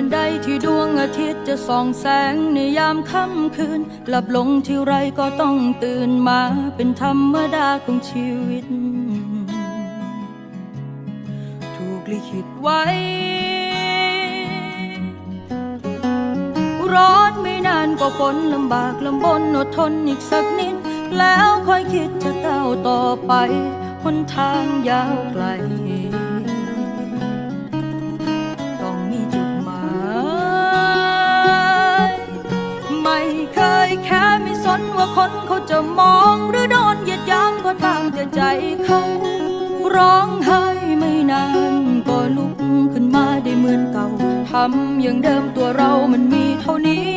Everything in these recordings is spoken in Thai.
วันใดที่ดวงอาทิตย์จะส่องแสงในยามค่ำคืน หลับลงที่ไรก็ต้องตื่นมาเป็นธรรมดาของชีวิต ถูกลิขิตไว้ ร้อนไม่นานก็ฝนลำบากลำบนอดทนอีกสักนิด แล้วค่อยคิดจะก้าต่อไปหนทางยาวไกล คนเขาจะมองหรือโดนเหยียดหยามก็ตามแต่ใจเขา ร้องไห้ไม่นานก็ลุกขึ้นมาได้เหมือนเก่าทำอย่างเดิมตัวเรามันมีเท่านี้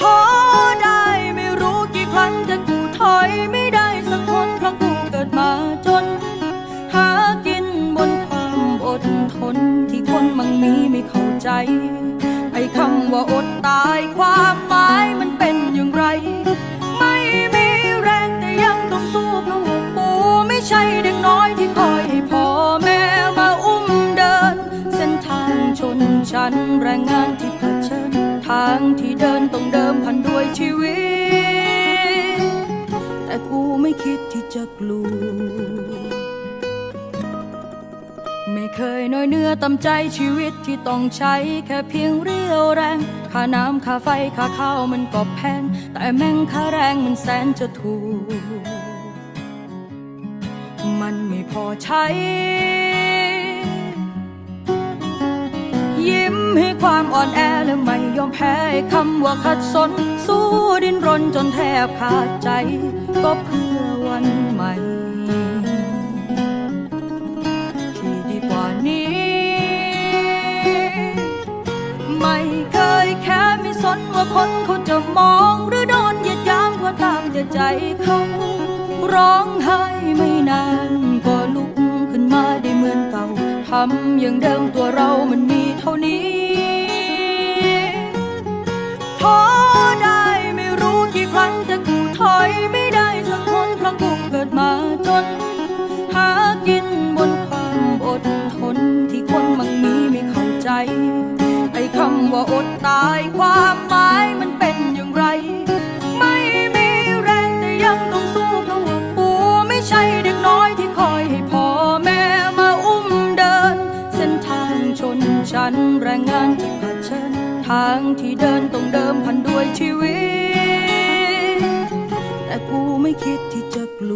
ท้อได้ไม่รู้กี่ครั้งแต่กูถอยไม่ได้สักคนเพราะกูเกิดมาจน หากินบนความอดทนที่คนมั่งมีไม่เข้าใจ ไอ้คำว่าอดตายความหมายมันเป็นอย่างไร ไม่มีแรงแต่ยังต้องสู้เพราะว่าปูไม่ใช่เด็กน้อยที่คอยให้พ่อแม่มาอุ้มเดิน เส้นทางชนชั้นแรงงานที่เผชิญทางที่เดินต้องเดิมพันด้วยชีวิต แต่กูไม่คิดที่จะกลัว เคยน้อยเนื้อต่ำใจชีวิตที่ต้องใช้แค่เพียงเรี่ยวแรง ค่าน้ำค่าไฟค่าข้าวมันก็แพง แต่แม่งค่าแรงมันแสนจะถูก มันไม่พอใช้ ยิ้มให้ความอ่อนแอและไม่ยอมแพ้คำว่าขัดสน สู้ดิ้นรนจนแทบขาดใจ ก็เพื่อวันใหม่ นว่าคนเขาจะมองหรือโดนเหยียดหยามก็ตามแต่ใจเขาร้องไห้ไม่นานก็ลุกขึ้นมาได้เหมือนเก่าทำอย่างเดิมตัวเรามันมีเท่านี้ท้อ ว่าอดตายความหมายมันเป็นอย่างไร ไม่มีแรงแต่ยังต้องสู้เพราะว่าปูไม่ใช่เด็กน้อยที่คอยให้พ่อแม่มาอุ้มเดิน เส้นทางชนชั้นแรงงานที่เชิญทางที่เดินต้องเดิมพันด้วยชีวิต แต่กูไม่คิดที่จะกลัว